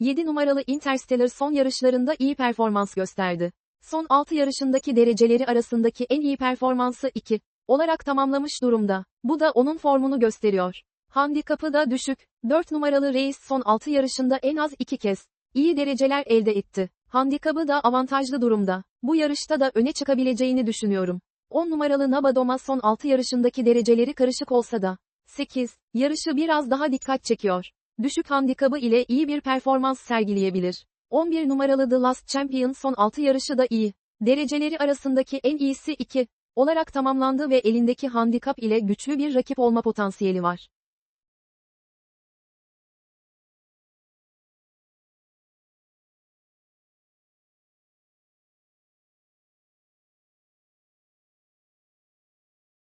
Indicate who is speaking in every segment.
Speaker 1: 7 numaralı Interstellar son yarışlarında iyi performans gösterdi. Son 6 yarışındaki dereceleri arasındaki en iyi performansı 2 olarak tamamlamış durumda. Bu da onun formunu gösteriyor. Handikapı da düşük. 4 numaralı Reis son 6 yarışında en az 2 kez iyi dereceler elde etti. Handikabı da avantajlı durumda. Bu yarışta da öne çıkabileceğini düşünüyorum. 10 numaralı Nabadoma son 6 yarışındaki dereceleri karışık olsa da 8. Yarışı biraz daha dikkat çekiyor. Düşük handikabı ile iyi bir performans sergileyebilir. 11 numaralı The Last Champion son 6 yarışı da iyi. Dereceleri arasındaki en iyisi 2 olarak tamamlandı ve elindeki handikap ile güçlü bir rakip olma potansiyeli var.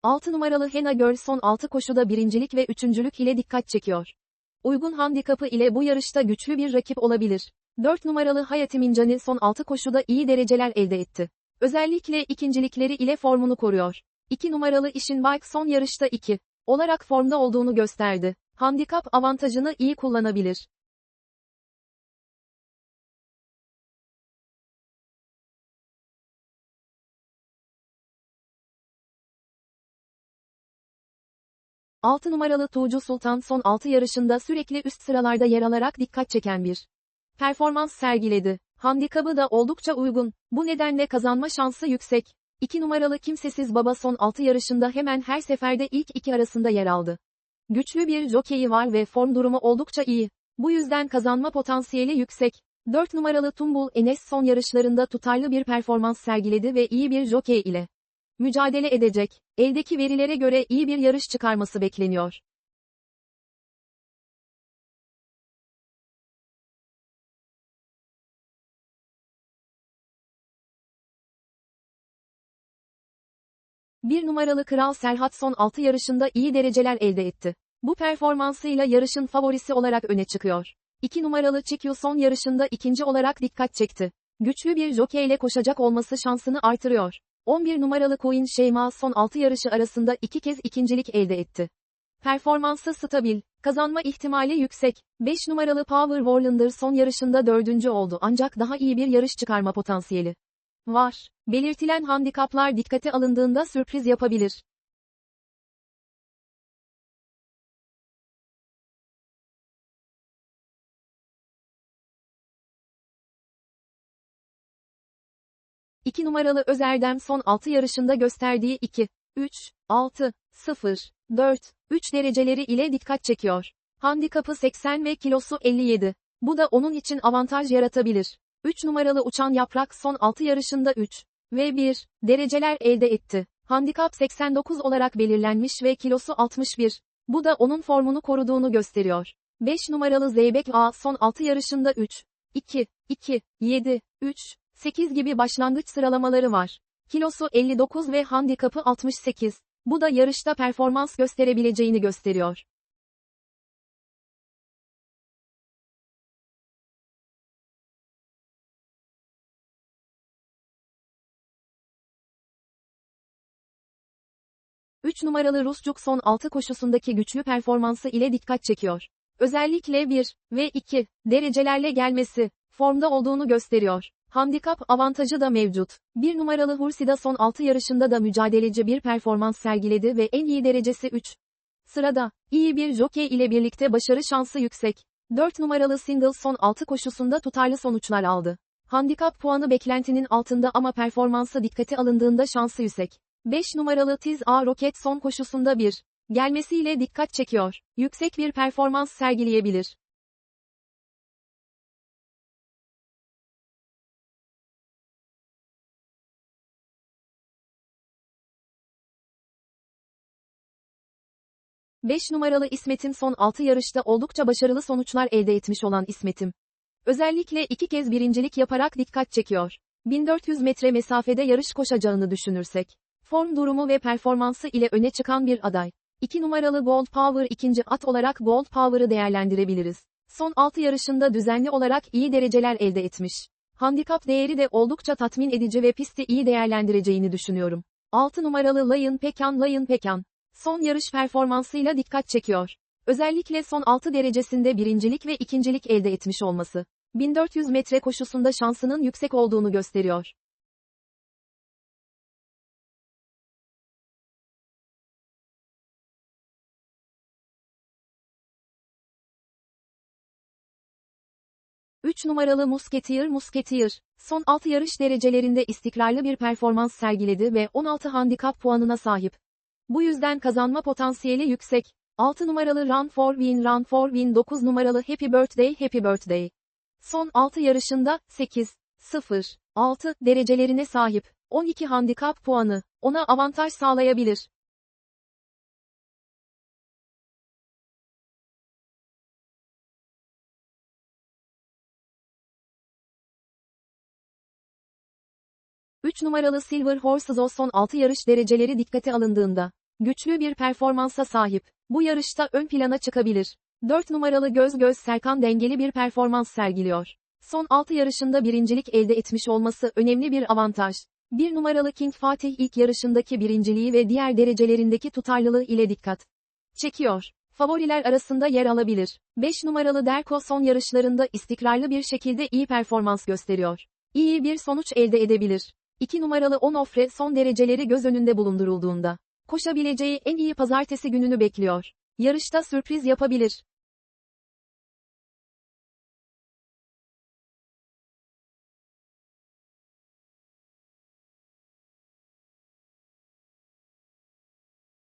Speaker 1: Altı numaralı Hena Girl son 6 koşuda birincilik ve üçüncülük ile dikkat çekiyor. Uygun handikapı ile bu yarışta güçlü bir rakip olabilir. 4 numaralı Hayati Mincani son 6 koşuda iyi dereceler elde etti. Özellikle ikincilikleri ile formunu koruyor. 2 numaralı İşin Bike son yarışta 2 olarak formda olduğunu gösterdi. Handikap avantajını iyi kullanabilir. Altı numaralı Tuğcu Sultan son 6 yarışında sürekli üst sıralarda yer alarak dikkat çeken bir performans sergiledi. Handikabı da oldukça uygun, bu nedenle kazanma şansı yüksek. 2 numaralı Kimsesiz Baba son 6 yarışında hemen her seferde ilk iki arasında yer aldı. Güçlü bir jokeyi var ve form durumu oldukça iyi. Bu yüzden kazanma potansiyeli yüksek. 4 numaralı Tumbul Enes son yarışlarında tutarlı bir performans sergiledi ve iyi bir jokey ile mücadele edecek. Eldeki verilere göre iyi bir yarış çıkarması bekleniyor. Bir numaralı Kral Serhat son 6 yarışında iyi dereceler elde etti. Bu performansıyla yarışın favorisi olarak öne çıkıyor. 2 numaralı Çikyu son yarışında ikinci olarak dikkat çekti. Güçlü bir jockey ile koşacak olması şansını artırıyor. 11 numaralı Queen Şeyma son 6 yarışı arasında iki kez ikincilik elde etti. Performansı stabil, kazanma ihtimali yüksek. 5 numaralı Power Warlander son yarışında dördüncü oldu ancak daha iyi bir yarış çıkarma potansiyeli var. Belirtilen handikaplar dikkate alındığında sürpriz yapabilir. İki numaralı Özerdem son 6 yarışında gösterdiği 2, 3, 6, 0, 4, 3 dereceleri ile dikkat çekiyor. Handikapı 80 ve kilosu 57. Bu da onun için avantaj yaratabilir. 3 numaralı uçan yaprak son 6 yarışında 3 ve 1 dereceler elde etti. Handikap 89 olarak belirlenmiş ve kilosu 61. Bu da onun formunu koruduğunu gösteriyor. 5 numaralı Zeybek A son 6 yarışında 3, 2, 2, 7, 3, 8 gibi başlangıç sıralamaları var. Kilosu 59 ve handikapı 68. Bu da yarışta performans gösterebileceğini gösteriyor. Üç numaralı Rusçuk son 6 koşusundaki güçlü performansı ile dikkat çekiyor. Özellikle 1 ve 2 derecelerle gelmesi, formda olduğunu gösteriyor. Handikap avantajı da mevcut. Bir numaralı Hursida son 6 yarışında da mücadeleci bir performans sergiledi ve en iyi derecesi 3. Sırada, iyi bir jockey ile birlikte başarı şansı yüksek. 4 numaralı Single son 6 koşusunda tutarlı sonuçlar aldı. Handikap puanı beklentinin altında ama performansı dikkate alındığında şansı yüksek. 5 numaralı Tiz A Rocket son koşusunda bir gelmesiyle dikkat çekiyor. Yüksek bir performans sergileyebilir. 5 numaralı İsmet'in son 6 yarışta oldukça başarılı sonuçlar elde etmiş olan İsmet'im. Özellikle iki kez birincilik yaparak dikkat çekiyor. 1400 metre mesafede yarış koşacağını düşünürsek, form durumu ve performansı ile öne çıkan bir aday. 2 numaralı Gold Power ikinci at olarak Gold Power'ı değerlendirebiliriz. Son 6 yarışında düzenli olarak iyi dereceler elde etmiş. Handikap değeri de oldukça tatmin edici ve pisti iyi değerlendireceğini düşünüyorum. 6 numaralı Lion Pekan Lion Pekan, son yarış performansıyla dikkat çekiyor. Özellikle son 6 derecesinde birincilik ve ikincilik elde etmiş olması. 1400 metre koşusunda şansının yüksek olduğunu gösteriyor. Üç numaralı Musketeer Musketeer, son 6 yarış derecelerinde istikrarlı bir performans sergiledi ve 16 handikap puanına sahip. Bu yüzden kazanma potansiyeli yüksek. 6 numaralı Run for Win Run for Win 9 numaralı Happy Birthday Happy Birthday. Son 6 yarışında 8, 0, 6 derecelerine sahip. 12 handikap puanı ona avantaj sağlayabilir. Üç numaralı Silver Horses o son 6 yarış dereceleri dikkate alındığında güçlü bir performansa sahip. Bu yarışta ön plana çıkabilir. 4 numaralı Göz Göz Serkan dengeli bir performans sergiliyor. Son 6 yarışında birincilik elde etmiş olması önemli bir avantaj. 1 numaralı King Fatih ilk yarışındaki birinciliği ve diğer derecelerindeki tutarlılığı ile dikkat çekiyor. Favoriler arasında yer alabilir. 5 numaralı Derko son yarışlarında istikrarlı bir şekilde iyi performans gösteriyor. İyi bir sonuç elde edebilir. 2 numaralı Onofre son dereceleri göz önünde bulundurulduğunda koşabileceği en iyi pazartesi gününü bekliyor. Yarışta sürpriz yapabilir.